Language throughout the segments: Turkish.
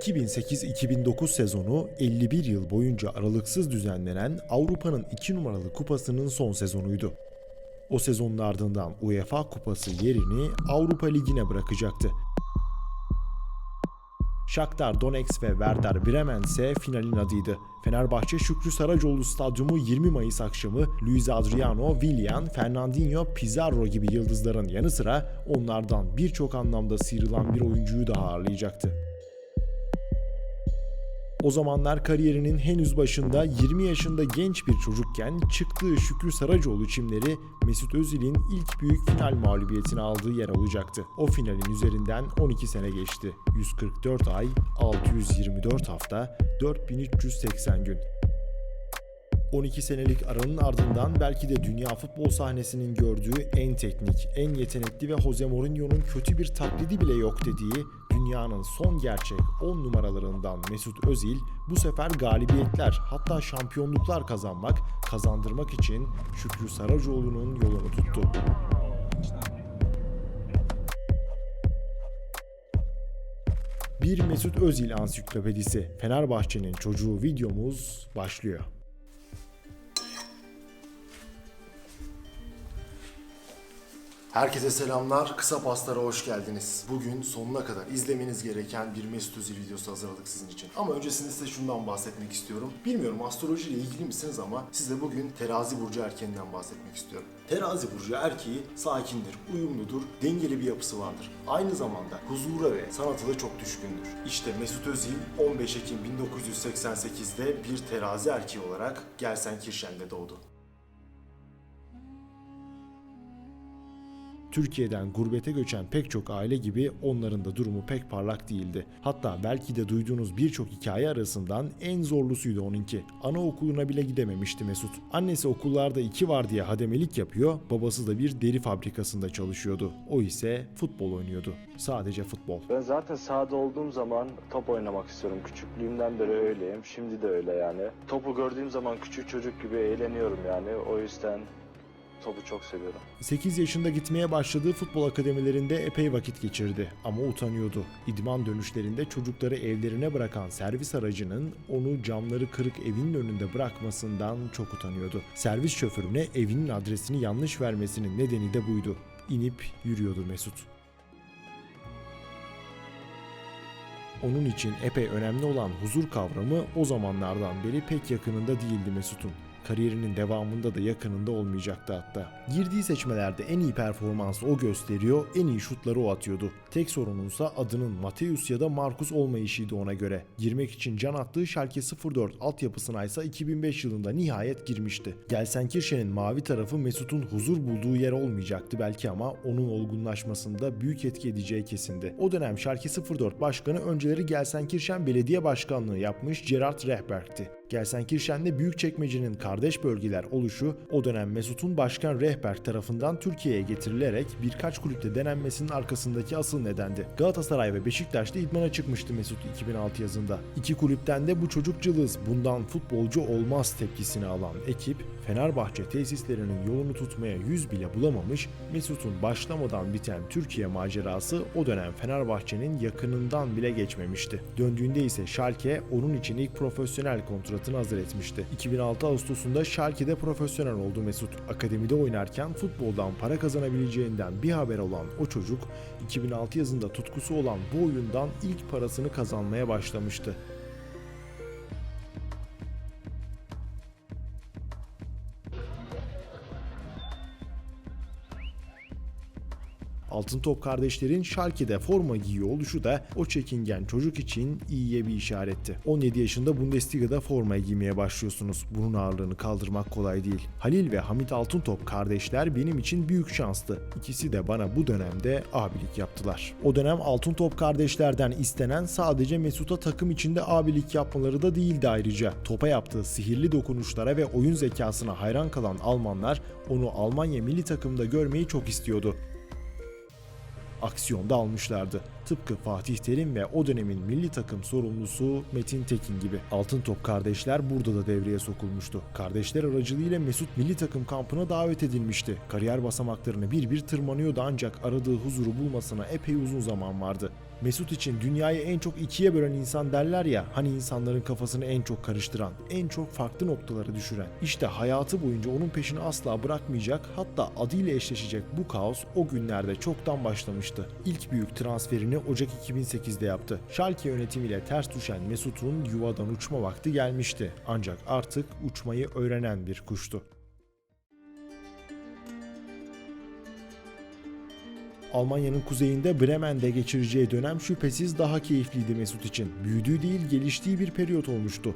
2008-2009 sezonu 51 yıl boyunca aralıksız düzenlenen Avrupa'nın 2 numaralı kupasının son sezonuydu. O sezonun ardından UEFA Kupası yerini Avrupa Ligi'ne bırakacaktı. Shakhtar Donetsk ve Werder Bremen ise finalin adıydı. Fenerbahçe Şükrü Saracoğlu Stadyumu 20 Mayıs akşamı Luis Adriano, Willian, Fernandinho, Pizarro gibi yıldızların yanı sıra onlardan birçok anlamda sıyrılan bir oyuncuyu daha ağırlayacaktı. O zamanlar kariyerinin henüz başında 20 yaşında genç bir çocukken çıktığı Şükrü Saracoğlu çimleri Mesut Özil'in ilk büyük final mağlubiyetini aldığı yer olacaktı. O finalin üzerinden 12 sene geçti. 144 ay, 624 hafta, 4380 gün. 12 senelik aranın ardından belki de dünya futbol sahnesinin gördüğü en teknik, en yetenekli ve Jose Mourinho'nun kötü bir taklidi bile yok dediği dünyanın son gerçek 10 numaralarından Mesut Özil bu sefer galibiyetler hatta şampiyonluklar kazanmak, kazandırmak için Şükrü Saracoğlu'nun yolunu tuttu. Bir Mesut Özil ansiklopedisi Fenerbahçe'nin çocuğu videomuz başlıyor. Herkese selamlar. Kısa Paslara hoş geldiniz. Bugün sonuna kadar izlemeniz gereken bir Mesut Özil videosu hazırladık sizin için. Ama öncesinde size şundan bahsetmek istiyorum. Bilmiyorum astroloji ile ilgili misiniz ama size bugün terazi burcu erkeğinden bahsetmek istiyorum. Terazi burcu erkeği sakindir, uyumludur, dengeli bir yapısı vardır. Aynı zamanda huzura ve sanata da çok düşkündür. İşte Mesut Özil 15 Ekim 1988'de bir terazi erkeği olarak Gelsenkirchen'de doğdu. Türkiye'den gurbete göçen pek çok aile gibi onların da durumu pek parlak değildi. Hatta belki de duyduğunuz birçok hikaye arasından en zorlusuydu onunki. Anaokuluna bile gidememişti Mesut. Annesi okullarda iki var diye hademelik yapıyor, babası da bir deri fabrikasında çalışıyordu. O ise futbol oynuyordu. Sadece futbol. Ben zaten sahada olduğum zaman top oynamak istiyorum. Küçüklüğümden beri öyleyim. Şimdi de öyle yani. Topu gördüğüm zaman küçük çocuk gibi eğleniyorum yani. O yüzden topu çok seviyorum. 8 yaşında gitmeye başladığı futbol akademilerinde epey vakit geçirdi ama utanıyordu. İdman dönüşlerinde çocukları evlerine bırakan servis aracının onu camları kırık evinin önünde bırakmasından çok utanıyordu. Servis şoförüne evinin adresini yanlış vermesinin nedeni de buydu. İnip yürüyordu Mesut. Onun için epey önemli olan huzur kavramı o zamanlardan beri pek yakınında değildi Mesut'un. Kariyerinin devamında da yakınında olmayacaktı hatta. Girdiği seçmelerde en iyi performansı o gösteriyor, en iyi şutları o atıyordu. Tek sorununsa adının Mateus ya da Marcus olmayışıydı ona göre. Girmek için can attığı Schalke 04 altyapısına ise 2005 yılında nihayet girmişti. Gelsenkirchen'in mavi tarafı Mesut'un huzur bulduğu yer olmayacaktı belki ama onun olgunlaşmasında büyük etki edeceği kesindi. O dönem Schalke 04 başkanı önceleri Gelsenkirchen Belediye Başkanlığı yapmış Gerard Rehberg'ti. Gelsenkirchen'de Büyükçekmece'nin kardeş bölgeler oluşu o dönem Mesut'un Başkan Rehberg tarafından Türkiye'ye getirilerek birkaç kulüpte denenmesinin arkasındaki asıl nedendi. Galatasaray ve Beşiktaş'ta idmana çıkmıştı Mesut 2006 yazında. İki kulüpten de bu çocuk cılız bundan futbolcu olmaz tepkisini alan ekip Fenerbahçe tesislerinin yolunu tutmaya yüz bile bulamamış Mesut'un başlamadan biten Türkiye macerası o dönem Fenerbahçe'nin yakınından bile geçmemişti. Döndüğünde ise Schalke onun için ilk profesyonel kontratını hazır etmişti. 2006 Ağustos'unda Schalke'de profesyonel oldu Mesut. Akademide oynarken futboldan para kazanabileceğinden bir haber olan o çocuk 2006 yazında tutkusu olan bu oyundan ilk parasını kazanmaya başlamıştı. Altın Top kardeşlerin Schalke'de forma giyiyor oluşu da o çekingen çocuk için iyiye bir işaretti. 17 yaşında Bundesliga'da forma giymeye başlıyorsunuz. Bunun ağırlığını kaldırmak kolay değil. Halil ve Hamit Altıntop kardeşler benim için büyük şanstı. İkisi de bana bu dönemde abilik yaptılar. O dönem Altıntop kardeşlerden istenen sadece Mesut'a takım içinde abilik yapmaları da değildi ayrıca. Topa yaptığı sihirli dokunuşlara ve oyun zekasına hayran kalan Almanlar onu Almanya milli takımda görmeyi çok istiyordu aksiyonda almışlardı. Tıpkı Fatih Terim ve o dönemin milli takım sorumlusu Metin Tekin gibi. Altın Top kardeşler burada da devreye sokulmuştu. Kardeşler aracılığıyla Mesut milli takım kampına davet edilmişti. Kariyer basamaklarını bir bir tırmanıyordu ancak aradığı huzuru bulmasına epey uzun zaman vardı. Mesut için dünyayı en çok ikiye bölen insan derler ya hani insanların kafasını en çok karıştıran, en çok farklı noktalara düşüren. İşte hayatı boyunca onun peşini asla bırakmayacak hatta adıyla eşleşecek bu kaos o günlerde çoktan başlamıştı. İlk büyük transferini Ocak 2008'de yaptı. Schalke yönetimiyle ters düşen Mesut'un yuvadan uçma vakti gelmişti. Ancak artık uçmayı öğrenen bir kuştu. Almanya'nın kuzeyinde Bremen'de geçireceği dönem şüphesiz daha keyifliydi Mesut için. Büyüdüğü değil geliştiği bir periyot olmuştu.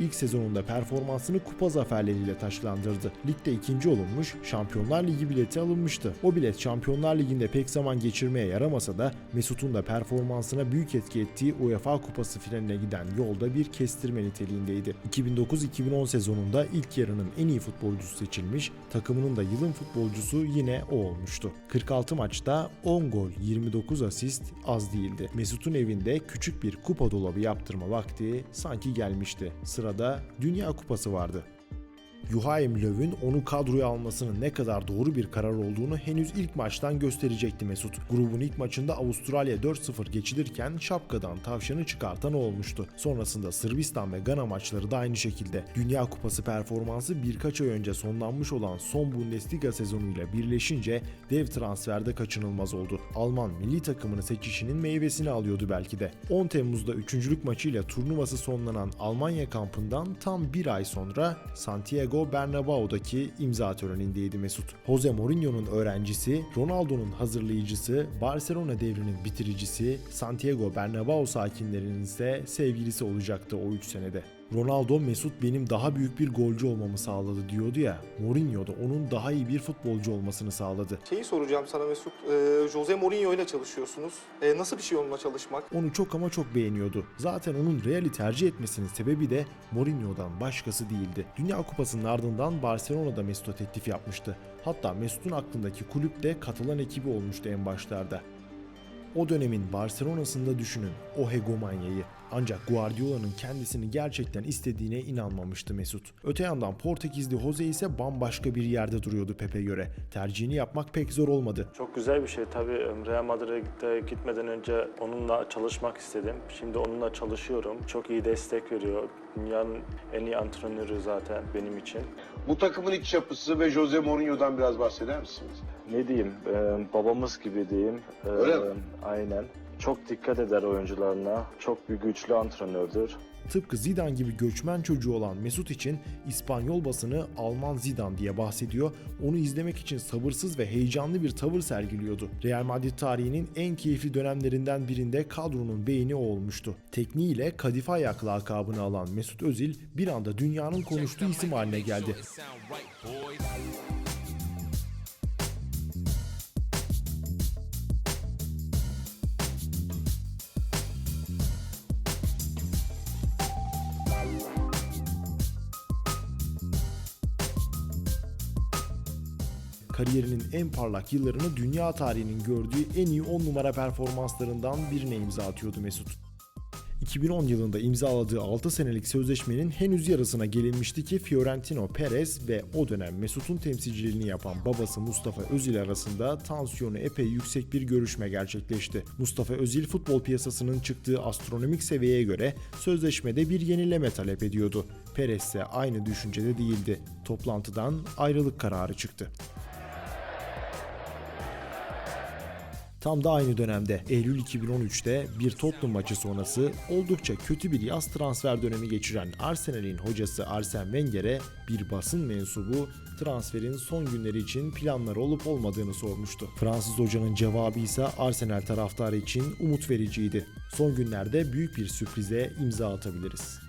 İlk sezonunda performansını kupa zaferleriyle taşlandırdı. Ligde ikinci olunmuş, Şampiyonlar Ligi bileti alınmıştı. O bilet Şampiyonlar Ligi'nde pek zaman geçirmeye yaramasa da Mesut'un da performansına büyük etki ettiği UEFA Kupası finaline giden yolda bir kestirme niteliğindeydi. 2009-2010 sezonunda ilk yarının en iyi futbolcusu seçilmiş, takımının da yılın futbolcusu yine o olmuştu. 46 maçta 10 gol, 29 asist az değildi. Mesut'un evinde küçük bir kupa dolabı yaptırma vakti sanki gelmişti. Sırada Dünya Kupası vardı. Joachim Löw'ün onu kadroya almasının ne kadar doğru bir karar olduğunu henüz ilk maçtan gösterecekti Mesut. Grubun ilk maçında Avustralya 4-0 geçilirken şapkadan tavşanı çıkartan olmuştu. Sonrasında Sırbistan ve Gana maçları da aynı şekilde. Dünya Kupası performansı birkaç ay önce sonlanmış olan son Bundesliga sezonuyla birleşince dev transferde kaçınılmaz oldu. Alman milli takımını seçişinin meyvesini alıyordu belki de. 10 Temmuz'da üçüncülük maçıyla turnuvası sonlanan Almanya kampından tam bir ay sonra Santiago Bernabéu'daki imza törenindeydi Mesut. Jose Mourinho'nun öğrencisi, Ronaldo'nun hazırlayıcısı, Barcelona devrinin bitiricisi, Santiago Bernabéu sakinlerinin ise sevgilisi olacaktı o 3 senede. Ronaldo Mesut benim daha büyük bir golcü olmamı sağladı diyordu ya. Mourinho da onun daha iyi bir futbolcu olmasını sağladı. Şeyi soracağım sana Mesut. Ee, Jose Mourinho ile çalışıyorsunuz. Ee, nasıl bir şey onunla çalışmak? Onu çok ama çok beğeniyordu. Zaten onun Real'i tercih etmesinin sebebi de Mourinho'dan başkası değildi. Dünya Kupası'nın ardından Barcelona'da Mesut'a teklif yapmıştı. Hatta Mesut'un aklındaki kulüp de Katalan ekibi olmuştu en başlarda. O dönemin Barcelona'sında düşünün o hegemonyayı. Ancak Guardiola'nın kendisini gerçekten istediğine inanmamıştı Mesut. Öte yandan Portekizli Jose ise bambaşka bir yerde duruyordu Pep'e göre. Tercihini yapmak pek zor olmadı. Çok güzel bir şey tabii. Real Madrid'e gitmeden önce onunla çalışmak istedim. Şimdi onunla çalışıyorum. Çok iyi destek veriyor. Dünyanın en iyi antrenörü zaten benim için. Bu takımın iç yapısı ve Jose Mourinho'dan biraz bahseder misiniz? Ne diyeyim, e, babamız gibi diyeyim. E, Öyle mi? Aynen. Çok dikkat eder oyuncularına. Çok bir güçlü antrenördür. Tıpkı Zidane gibi göçmen çocuğu olan Mesut için İspanyol basını Alman Zidane diye bahsediyor. Onu izlemek için sabırsız ve heyecanlı bir tavır sergiliyordu. Real Madrid tarihinin en keyifli dönemlerinden birinde kadronun beyni o olmuştu. Tekniğiyle Kadife Ayak lakabını alan Mesut Özil bir anda dünyanın konuştuğu isim haline geldi. Kariyerinin en parlak yıllarını dünya tarihinin gördüğü en iyi 10 numara performanslarından birine imza atıyordu Mesut. 2010 yılında imzaladığı 6 senelik sözleşmenin henüz yarısına gelinmişti ki Fiorentino Perez ve o dönem Mesut'un temsilciliğini yapan babası Mustafa Özil arasında tansiyonu epey yüksek bir görüşme gerçekleşti. Mustafa Özil futbol piyasasının çıktığı astronomik seviyeye göre sözleşmede bir yenileme talep ediyordu. Perez ise aynı düşüncede değildi. Toplantıdan ayrılık kararı çıktı. Tam da aynı dönemde Eylül 2013'te bir Tottenham maçı sonrası oldukça kötü bir yaz transfer dönemi geçiren Arsenal'in hocası Arsene Wenger'e bir basın mensubu transferin son günleri için planları olup olmadığını sormuştu. Fransız hocanın cevabı ise Arsenal taraftarı için umut vericiydi. Son günlerde büyük bir sürprize imza atabiliriz.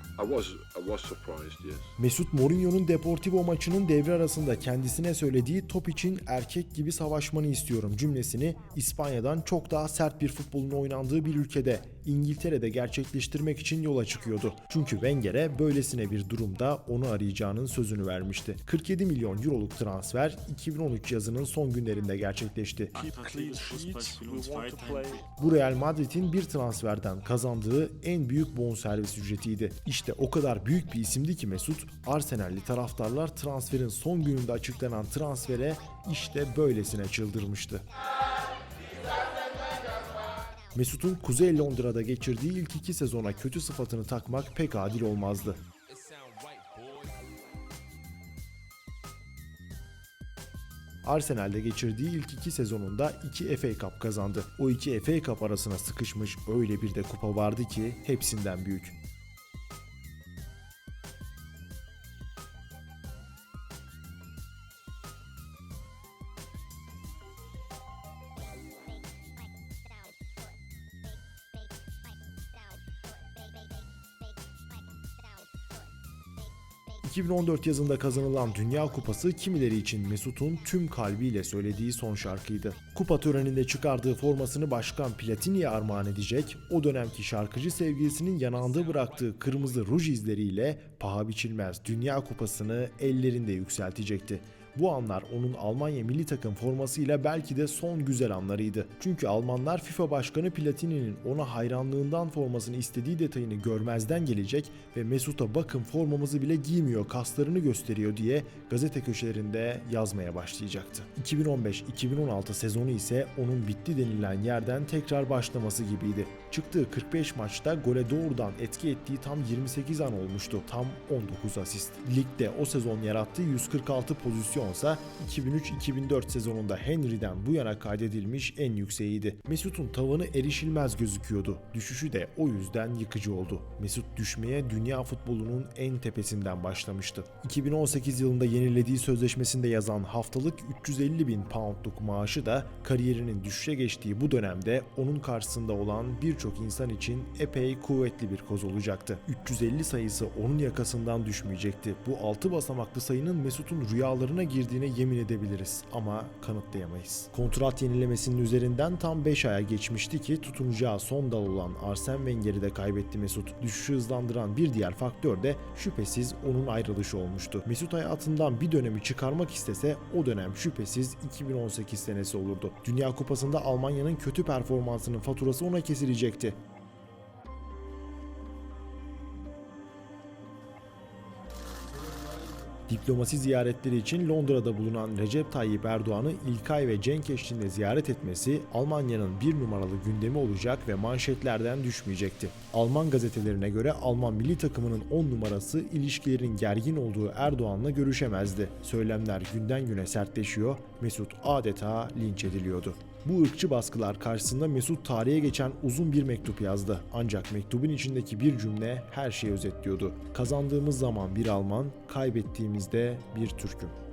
Mesut Mourinho'nun Deportivo maçının devre arasında kendisine söylediği top için erkek gibi savaşmanı istiyorum cümlesini İspanya'dan çok daha sert bir futbolun oynandığı bir ülkede İngiltere'de gerçekleştirmek için yola çıkıyordu. Çünkü Wenger'e böylesine bir durumda onu arayacağının sözünü vermişti. 47 milyon euroluk transfer 2013 yazının son günlerinde gerçekleşti. Bu Real Madrid'in bir transferden kazandığı en büyük bonservis ücretiydi. İşte o kadar büyük bir isimdi ki Mesut, Arsenal'li taraftarlar transferin son gününde açıklanan transfere işte böylesine çıldırmıştı. Mesut'un Kuzey Londra'da geçirdiği ilk iki sezona kötü sıfatını takmak pek adil olmazdı. Arsenal'de geçirdiği ilk iki sezonunda iki FA Cup kazandı. O iki FA Cup arasına sıkışmış öyle bir de kupa vardı ki hepsinden büyük. ...2014 yazında kazanılan Dünya Kupası kimileri için Mesut'un tüm kalbiyle söylediği son şarkıydı. Kupa töreninde çıkardığı formasını Başkan Platini'ye armağan edecek, o dönemki şarkıcı sevgilisinin yanağında bıraktığı kırmızı ruj izleriyle paha biçilmez Dünya Kupası'nı ellerinde yükseltecekti. Bu anlar onun Almanya milli takım formasıyla belki de son güzel anlarıydı. Çünkü Almanlar FIFA Başkanı Platini'nin ona hayranlığından formasını istediği detayını görmezden gelecek ve Mesut'a bakın formamızı bile giymiyor kaslarını gösteriyor diye gazete köşelerinde yazmaya başlayacaktı. 2015-2016 sezonu ise onun bitti denilen yerden tekrar başlaması gibiydi. Çıktığı 45 maçta gole doğrudan etki ettiği tam 28 an olmuştu. Tam 19 asist. Ligde o sezon yarattığı 146 pozisyonsa 2003-2004 sezonunda Henry'den bu yana kaydedilmiş en yükseğiydi. Mesut'un tavanı erişilmez gözüküyordu. Düşüşü de o yüzden yıkıcı oldu. Mesut düşmeye dünya futbolunun en tepesinden başlamıştı. 2018 yılında yenilediği sözleşmesinde yazan haftalık 350 bin poundluk maaşı da kariyerinin düşüşe geçtiği bu dönemde onun karşısında olan birçok insan için epey kuvvetli bir koz olacaktı. 350 sayısı onun yakasından düşmeyecekti. Bu 6 basamaklı sayının Mesut'un rüyalarına girdiğine yemin edebiliriz ama kanıtlayamayız. Kontrat yenilemesinin üzerinden tam 5 aya geçmişti ki tutunacağı son dal olan Arsene Wenger'i de kaybetti Mesut. Düşüşü hızlandıran bir diğer faktör de şüphesiz onun ayrılışı olmuştu. Mesut hayatından bir dönemi çıkarmak istese o dönem şüphesiz 2018 senesi olurdu. Dünya Kupası'nda Almanya'nın kötü performansının faturası ona kesilecekti. Diplomasi ziyaretleri için Londra'da bulunan Recep Tayyip Erdoğan'ı İlkay ve Cenk eşliğinde ziyaret etmesi Almanya'nın bir numaralı gündemi olacak ve manşetlerden düşmeyecekti. Alman gazetelerine göre Alman milli takımının 10 numarası ilişkilerin gergin olduğu Erdoğan'la görüşemezdi. Söylemler günden güne sertleşiyor, Mesut adeta linç ediliyordu. Bu ırkçı baskılar karşısında Mesut tarihe geçen uzun bir mektup yazdı. Ancak mektubun içindeki bir cümle her şeyi özetliyordu. Kazandığımız zaman bir Alman, kaybettiğimizde bir Türk'üm.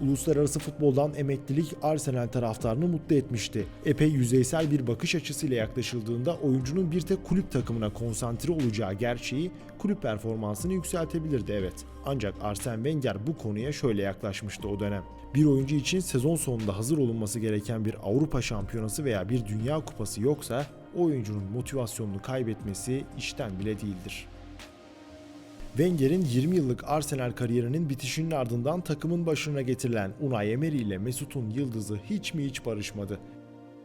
Uluslararası futboldan emeklilik Arsenal taraftarını mutlu etmişti. Epey yüzeysel bir bakış açısıyla yaklaşıldığında oyuncunun bir tek kulüp takımına konsantre olacağı gerçeği kulüp performansını yükseltebilirdi evet. Ancak Arsene Wenger bu konuya şöyle yaklaşmıştı o dönem. Bir oyuncu için sezon sonunda hazır olunması gereken bir Avrupa Şampiyonası veya bir Dünya Kupası yoksa oyuncunun motivasyonunu kaybetmesi işten bile değildir. Wenger'in 20 yıllık Arsenal kariyerinin bitişinin ardından takımın başına getirilen Unai Emery ile Mesut'un yıldızı hiç mi hiç barışmadı.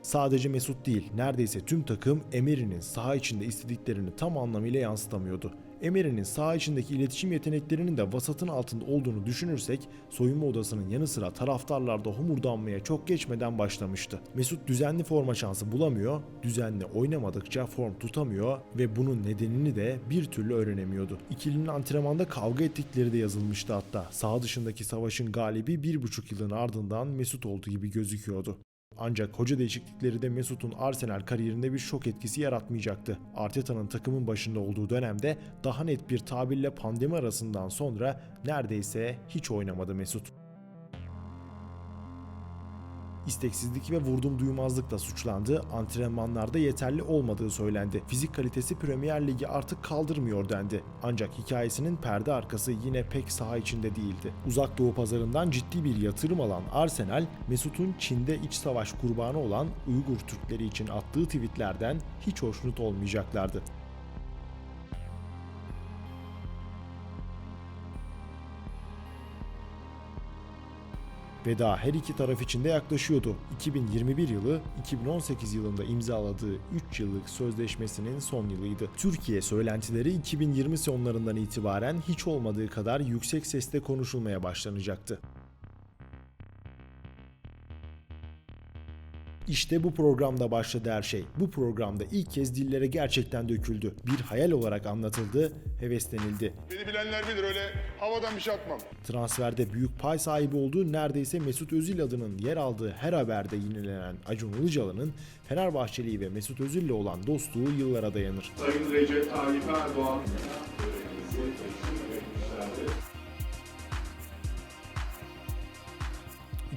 Sadece Mesut değil, neredeyse tüm takım Emery'nin saha içinde istediklerini tam anlamıyla yansıtamıyordu. Emery'nin saha içindeki iletişim yeteneklerinin de vasatın altında olduğunu düşünürsek soyunma odasının yanı sıra taraftarlarda homurdanmaya çok geçmeden başlamıştı. Mesut düzenli forma şansı bulamıyor, düzenli oynamadıkça form tutamıyor ve bunun nedenini de bir türlü öğrenemiyordu. İkilinin antrenmanda kavga ettikleri de yazılmıştı hatta. Saha dışındaki savaşın galibi bir buçuk yılın ardından Mesut olduğu gibi gözüküyordu. Ancak hoca değişiklikleri de Mesut'un Arsenal kariyerinde bir şok etkisi yaratmayacaktı. Arteta'nın takımın başında olduğu dönemde daha net bir tabirle pandemi arasından sonra neredeyse hiç oynamadı Mesut. İsteksizlik ve vurdum duymazlıkla suçlandı, antrenmanlarda yeterli olmadığı söylendi. Fizik kalitesi Premier Ligi artık kaldırmıyor dendi. Ancak hikayesinin perde arkası yine pek saha içinde değildi. Uzak Doğu pazarından ciddi bir yatırım alan Arsenal, Mesut'un Çin'de iç savaş kurbanı olan Uygur Türkleri için attığı tweetlerden hiç hoşnut olmayacaklardı. Veda her iki taraf için de yaklaşıyordu. 2021 yılı 2018 yılında imzaladığı 3 yıllık sözleşmesinin son yılıydı. Türkiye söylentileri 2020 sonlarından itibaren hiç olmadığı kadar yüksek sesle konuşulmaya başlanacaktı. İşte bu programda başladı her şey. Bu programda ilk kez dillere gerçekten döküldü. Bir hayal olarak anlatıldı, heveslenildi. Beni bilenler bilir öyle havadan bir şey atmam. Transferde büyük pay sahibi olduğu neredeyse Mesut Özil adının yer aldığı her haberde yinelenen Acun Ilıcalı'nın Fenerbahçeli ve Mesut Özil'le olan dostluğu yıllara dayanır. Sayın Recep Tayyip Erdoğan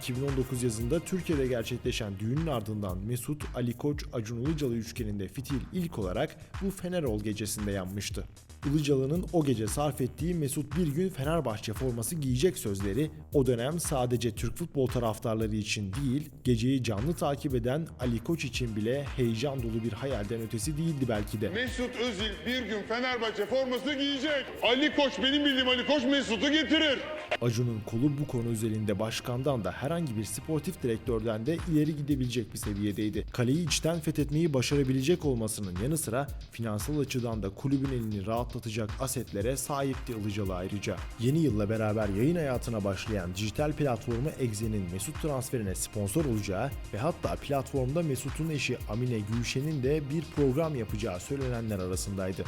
2019 yazında Türkiye'de gerçekleşen düğünün ardından Mesut, Ali Koç, Acun Ilıcalı üçgeninde fitil ilk olarak bu Fenerol gecesinde yanmıştı. Ilıcalı'nın o gece sarf ettiği Mesut bir gün Fenerbahçe forması giyecek sözleri o dönem sadece Türk futbol taraftarları için değil, geceyi canlı takip eden Ali Koç için bile heyecan dolu bir hayalden ötesi değildi belki de. Mesut Özil bir gün Fenerbahçe forması giyecek. Ali Koç benim bildiğim Ali Koç Mesut'u getirir. Acun'un kolu bu konu üzerinde başkandan da herhangi bir sportif direktörden de ileri gidebilecek bir seviyedeydi. Kaleyi içten fethetmeyi başarabilecek olmasının yanı sıra finansal açıdan da kulübün elini rahatlatacak asetlere sahipti Ilıcalı ayrıca. Yeni yılla beraber yayın hayatına başlayan dijital platformu Exe'nin Mesut transferine sponsor olacağı ve hatta platformda Mesut'un eşi Amine Gülşen'in de bir program yapacağı söylenenler arasındaydı.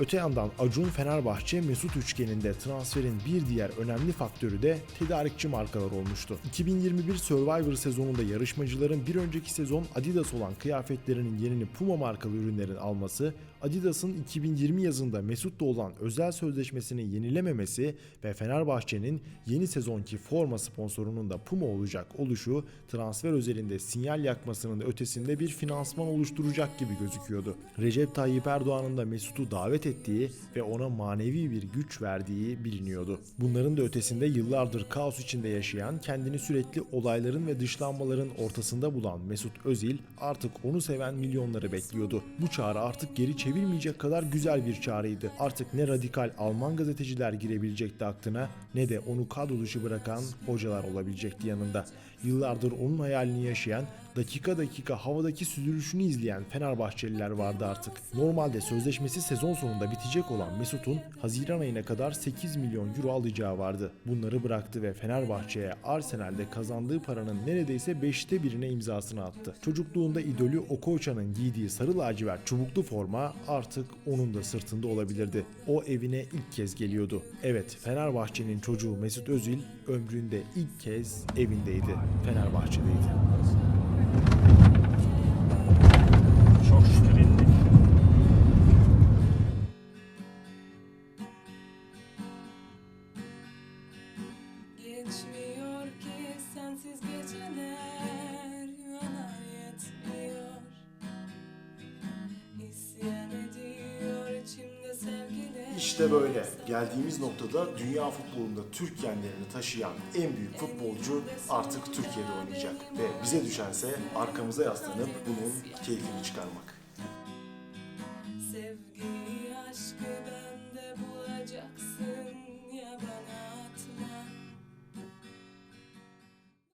Öte yandan Acun Fenerbahçe Mesut üçgeninde transferin bir diğer önemli faktörü de tedarikçi markalar olmuştu. 2021 Survivor sezonunda yarışmacıların bir önceki sezon Adidas olan kıyafetlerinin yerini Puma markalı ürünlerin alması, Adidas'ın 2020 yazında Mesut'la olan özel sözleşmesini yenilememesi ve Fenerbahçe'nin yeni sezonki forma sponsorunun da Puma olacak oluşu transfer özelinde sinyal yakmasının ötesinde bir finansman oluşturacak gibi gözüküyordu. Recep Tayyip Erdoğan'ın da Mesut'u davet ettiği ve ona manevi bir güç verdiği biliniyordu. Bunların da ötesinde yıllardır kaos içinde yaşayan, kendini sürekli olayların ve dışlanmaların ortasında bulan Mesut Özil artık onu seven milyonları bekliyordu. Bu çağrı artık geri çevirmeyecek kadar güzel bir çağrıydı. Artık ne radikal Alman gazeteciler girebilecekti aklına ne de onu kadro dışı bırakan hocalar olabilecekti yanında. Yıllardır onun hayalini yaşayan, dakika dakika havadaki süzülüşünü izleyen Fenerbahçeliler vardı artık. Normalde sözleşmesi sezon sonunda bitecek olan Mesut'un Haziran ayına kadar 8 milyon euro alacağı vardı. Bunları bıraktı ve Fenerbahçe'ye Arsenal'de kazandığı paranın neredeyse 5'te birine imzasını attı. Çocukluğunda idolü Okocha'nın giydiği sarı lacivert çubuklu forma artık onun da sırtında olabilirdi. O evine ilk kez geliyordu. Evet Fenerbahçe'nin çocuğu Mesut Özil ömründe ilk kez evindeydi. Fenerbahçe'deydi. Çok şükür indik. Geçmiyor İşte böyle. Geldiğimiz noktada dünya futbolunda Türk genlerini taşıyan en büyük futbolcu artık Türkiye'de oynayacak. Ve bize düşense arkamıza yaslanıp bunun keyfini çıkarmak.